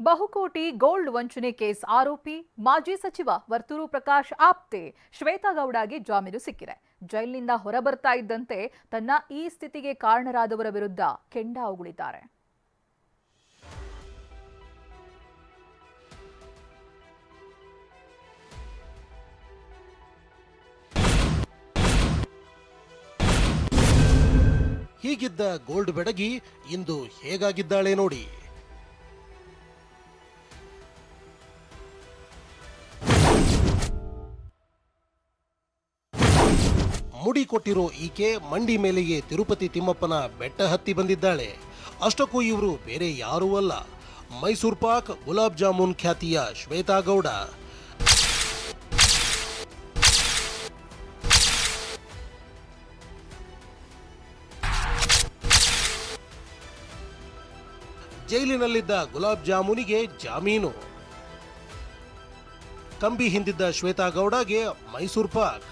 ಬಹುಕೋಟಿ ಗೋಲ್ಡ್ ವಂಚನೆ ಕೇಸ್ ಆರೋಪಿ ಮಾಜಿ ಸಚಿವ ವರ್ತೂರು ಪ್ರಕಾಶ್ ಆಪ್ತೆ ಶ್ವೇತಾ ಗೌಡಗೆ ಜಾಮೀನು ಸಿಕ್ಕಿದೆ. ಜೈಲಿನಿಂದ ಹೊರಬರ್ತಾ ಇದ್ದಂತೆ ತನ್ನ ಈ ಸ್ಥಿತಿಗೆ ಕಾರಣರಾದವರ ವಿರುದ್ಧ ಕೆಂಡ ಉಗುಳಿದ್ದಾರೆ. ಹೀಗಿದ್ದ ಗೋಲ್ಡ್ ಬೆಡಗಿ ಇಂದು ಹೇಗಾಗಿದ್ದಾಳೆ ನೋಡಿ. ಮುಡಿ ಕೊಟ್ಟಿರೋ ಈಕೆ ಮಂಡಿ ಮೇಲೆಯೇ ತಿರುಪತಿ ತಿಮ್ಮಪ್ಪನ ಬೆಟ್ಟ ಹತ್ತಿ ಬಂದಿದ್ದಾಳೆ. ಅಷ್ಟಕ್ಕೂ ಇವರು ಬೇರೆ ಯಾರೂ ಅಲ್ಲ. ಮೈಸೂರು ಪಾಕ್ ಗುಲಾಬ್ ಜಾಮೂನ್ ಖ್ಯಾತಿಯ ಶ್ವೇತಾ ಗೌಡ ಜೈಲಿನಲ್ಲಿದ್ದ ಗುಲಾಬ್ ಜಾಮೂನಿಗೆ ಜಾಮೀನು. ಕಂಬಿ ಹಿಂದಿದ್ದ ಶ್ವೇತಾ ಗೌಡಗೆ ಮೈಸೂರು ಪಾಕ್.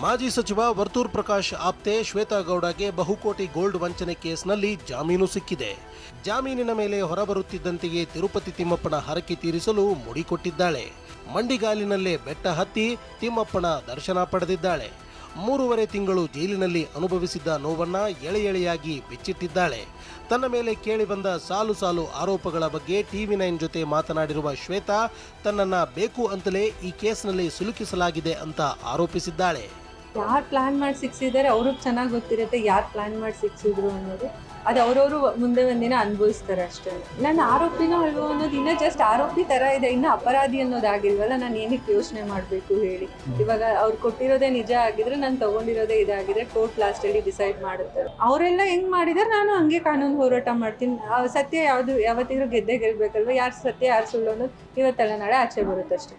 ಮಾಜಿ ಸಚಿವ ವರ್ತೂರ್ ಪ್ರಕಾಶ್ ಆಪ್ತೆ ಶ್ವೇತಾ ಗೌಡಗೆ ಬಹುಕೋಟಿ ಗೋಲ್ಡ್ ವಂಚನೆ ಕೇಸ್ನಲ್ಲಿ ಜಾಮೀನು ಸಿಕ್ಕಿದೆ. ಜಾಮೀನಿನ ಮೇಲೆ ಹೊರಬರುತ್ತಿದ್ದಂತೆಯೇ ತಿರುಪತಿ ತಿಮ್ಮಪ್ಪನ ಹರಕೆ ತೀರಿಸಲು ಮುಡಿಕೊಟ್ಟಿದ್ದಾಳೆ. ಮಂಡಿಗಾಲಿನಲ್ಲೇ ಬೆಟ್ಟ ಹತ್ತಿ ತಿಮ್ಮಪ್ಪನ ದರ್ಶನ ಪಡೆದಿದ್ದಾಳೆ. ಮೂರುವರೆ ತಿಂಗಳು ಜೈಲಿನಲ್ಲಿ ಅನುಭವಿಸಿದ್ದ ನೋವನ್ನ ಎಳೆ ಎಳೆಯಾಗಿ ಬಿಚ್ಚಿಟ್ಟಿದ್ದಾಳೆ. ತನ್ನ ಮೇಲೆ ಕೇಳಿಬಂದ ಸಾಲು ಸಾಲು ಆರೋಪಗಳ ಬಗ್ಗೆ ಟಿವಿ ನೈನ್ ಜೊತೆ ಮಾತನಾಡಿರುವ ಶ್ವೇತಾ, ತನ್ನನ್ನ ಬೇಕು ಅಂತಲೇ ಈ ಕೇಸ್ನಲ್ಲಿ ಸಿಲುಕಿಸಲಾಗಿದೆ ಅಂತ ಆರೋಪಿಸಿದ್ದಾಳೆ. ಯಾರು ಪ್ಲ್ಯಾನ್ ಮಾಡಿ ಸಿಕ್ಸಿದ್ದಾರೆ ಅವ್ರಿಗೆ ಚೆನ್ನಾಗಿ ಗೊತ್ತಿರುತ್ತೆ ಯಾರು ಪ್ಲ್ಯಾನ್ ಮಾಡಿ ಸಿಕ್ಸಿದ್ರು ಅನ್ನೋದು. ಅದು ಅವ್ರವರು ಮುಂದೆ ಒಂದಿನ ಅನುಭವಿಸ್ತಾರೆ ಅಷ್ಟೇ. ನಾನು ಆರೋಪಿನೂ ಅಲ್ವೋ ಅನ್ನೋದು ಇನ್ನೂ ಜಸ್ಟ್ ಆರೋಪಿ ಥರ ಇದೆ. ಇನ್ನು ಅಪರಾಧಿ ಅನ್ನೋದಾಗಿಲ್ವಲ್ಲ ನಾನು ಏನಕ್ಕೆ ಯೋಚನೆ ಮಾಡಬೇಕು ಹೇಳಿ. ಇವಾಗ ಅವ್ರು ಕೊಟ್ಟಿರೋದೇ ನಿಜ ಆಗಿದ್ರೆ ನಾನು ತಗೊಂಡಿರೋದೇ ಇದಾಗಿದ್ರೆ ಕೋರ್ಟ್ ಲಾಸ್ಟಲ್ಲಿ ಡಿಸೈಡ್ ಮಾಡುತ್ತಾರೆ ಅವರೆಲ್ಲ ಹೆಂಗೆ ಮಾಡಿದ್ರೆ? ನಾನು ಹಂಗೆ ಕಾನೂನು ಹೋರಾಟ ಮಾಡ್ತೀನಿ. ಸತ್ಯ ಯಾವುದು, ಯಾವತ್ತಿದ್ರೂ ಗೆದ್ದೇ ಗೆಲ್ಬೇಕಲ್ವ? ಯಾರು ಸತ್ಯ, ಯಾರು ಸುಳ್ಳು ಅನ್ನೋದು ಇವತ್ತೆಲ್ಲ ನಾಳೆ ಆಚೆ ಬರುತ್ತೆ ಅಷ್ಟೇ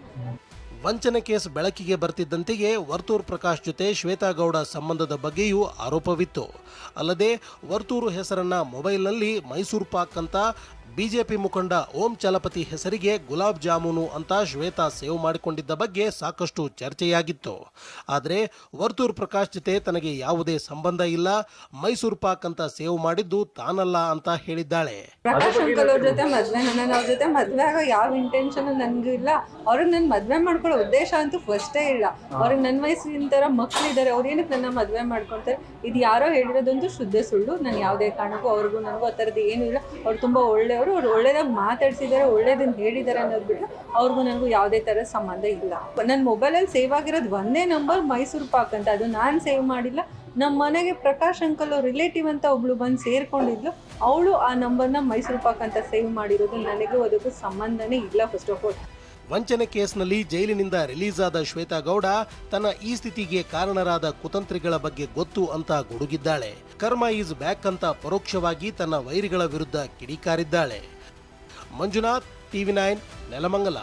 ವಂಚನೆ ಕೇಸ್ ಬೆಳಕಿಗೆ ಬರ್ತಿದ್ದಂತೆಯೇ ವರ್ತೂರ್ ಪ್ರಕಾಶ್ ಜೊತೆ ಶ್ವೇತಾ ಗೌಡ ಸಂಬಂಧದ ಬಗ್ಗೆಯೂ ಆರೋಪವಿತ್ತು. ಅಲ್ಲದೆ ವರ್ತೂರು ಹೆಸರನ್ನ ಮೊಬೈಲ್ನಲ್ಲಿ ಮೈಸೂರು ಪಾಕ್ ಅಂತ ಬಿಜೆಪಿ ಮುಖಂಡ ಓಂ ಚಲಪತಿ ಹೆಸರಿಗೆ ಗುಲಾಬ್ ಜಾಮೂನು ಅಂತ ಶ್ವೇತಾ ಸೇವ್ ಮಾಡಿಕೊಂಡಿದ್ದ ಬಗ್ಗೆ ಸಾಕಷ್ಟು ಚರ್ಚೆಯಾಗಿತ್ತು. ಆದರೆ ವರ್ತೂರ್ ಪ್ರಕಾಶ್ ಜೊತೆ ತನಗೆ ಯಾವುದೇ ಸಂಬಂಧ ಇಲ್ಲ. ಮೈಸೂರು ಪಾಕ್ ಅಂತ ಸೇವ್ ಮಾಡಿದ್ದು ತಾನಲ್ಲ ಅಂತ ಹೇಳಿದ್ದಾಳೆ. ಪ್ರಕಾಶ್ ಜೊತೆ ಮದ್ವೆ ನನ್ನ ಅವ್ರ ಜೊತೆ ಮದ್ವೆ ಆಗೋ ಯಾವ ಇಂಟೆನ್ಷನ್ ನನಗೂ ಇಲ್ಲ. ಅವ್ರಿಗೆ ನನ್ನ ಮದ್ವೆ ಮಾಡ್ಕೊಳ್ಳೋ ಉದ್ದೇಶ ಅಂತೂ ಫಸ್ಟೇ ಇಲ್ಲ. ಅವ್ರಿಗೆ ನನ್ನ ವಯಸ್ಸಿನ ತರ ಮಕ್ಕಳಿದ್ದಾರೆ ಅವ್ರು ಏನಕ್ಕೆ ನನ್ನ ಮದ್ವೆ ಮಾಡ್ಕೊಳ್ತಾರೆ? ಇದು ಯಾರೋ ಹೇಳಿರೋದಂತೂ ಶುದ್ಧ ಸುಳ್ಳು. ನಾನು ಯಾವುದೇ ಕಾರಣಕ್ಕೂ ಅವ್ರಿಗೂ, ನನಗೂ ಆ ಥರದ್ದು ಏನೂ ಇಲ್ಲ. ಅವ್ರು ತುಂಬಾ ಒಳ್ಳೆಯವರು ಅವ್ರು ಒಳ್ಳೇದಾಗಿ ಮಾತಾಡ್ಸಿದ್ದಾರೆ ಒಳ್ಳೇದನ್ನ ಹೇಳಿದ್ದಾರೆ ಅನ್ನೋದು ಬಿಟ್ಟು ಅವ್ರಿಗೂ ನನಗೂ ಯಾವುದೇ ಥರ ಸಂಬಂಧ ಇಲ್ಲ. ನನ್ನ ಮೊಬೈಲಲ್ಲಿ ಸೇವ್ ಆಗಿರೋದು ಒಂದೇ ನಂಬರ್ ಮೈಸೂರು ಪಾಕ್ ಅಂತ. ಅದು ನಾನು ಸೇವ್ ಮಾಡಿಲ್ಲ. ನಮ್ಮ ಮನೆಗೆ ಪ್ರಕಾಶ್ ಅಂಕಲ್ ಅವ್ರ ರಿಲೇಟಿವ್ ಅಂತ ಒಬ್ಳು ಬಂದು ಸೇರ್ಕೊಂಡಿದ್ಲು. ಅವಳು ಆ ನಂಬರ್ನ ಮೈಸೂರು ಪಾಕ್ ಅಂತ ಸೇವ್ ಮಾಡಿರೋದು ನನಗೂ ಅದಕ್ಕೂ ಸಂಬಂಧನೇ ಇಲ್ಲ ಫಸ್ಟ್ ಆಫ್ ಆಲ್ ವಂಚನೆ ಕೇಸ್ನಲ್ಲಿ ಜೈಲಿನಿಂದ ರಿಲೀಸ್ ಆದ ಶ್ವೇತಾ ಗೌಡ ತನ್ನ ಈ ಸ್ಥಿತಿಗೆ ಕಾರಣರಾದ ಕುತಂತ್ರಿಗಳ ಬಗ್ಗೆ ಗೊತ್ತು ಅಂತ ಗುಡುಗಿದ್ದಾಳೆ. ಕರ್ಮ ಈಸ್ ಬ್ಯಾಕ್ ಅಂತ ಪರೋಕ್ಷವಾಗಿ ತನ್ನ ವೈರಿಗಳ ವಿರುದ್ಧ ಕಿಡಿಕಾರಿದ್ದಾಳೆ. Manjunath, TV nine, Nelamangala.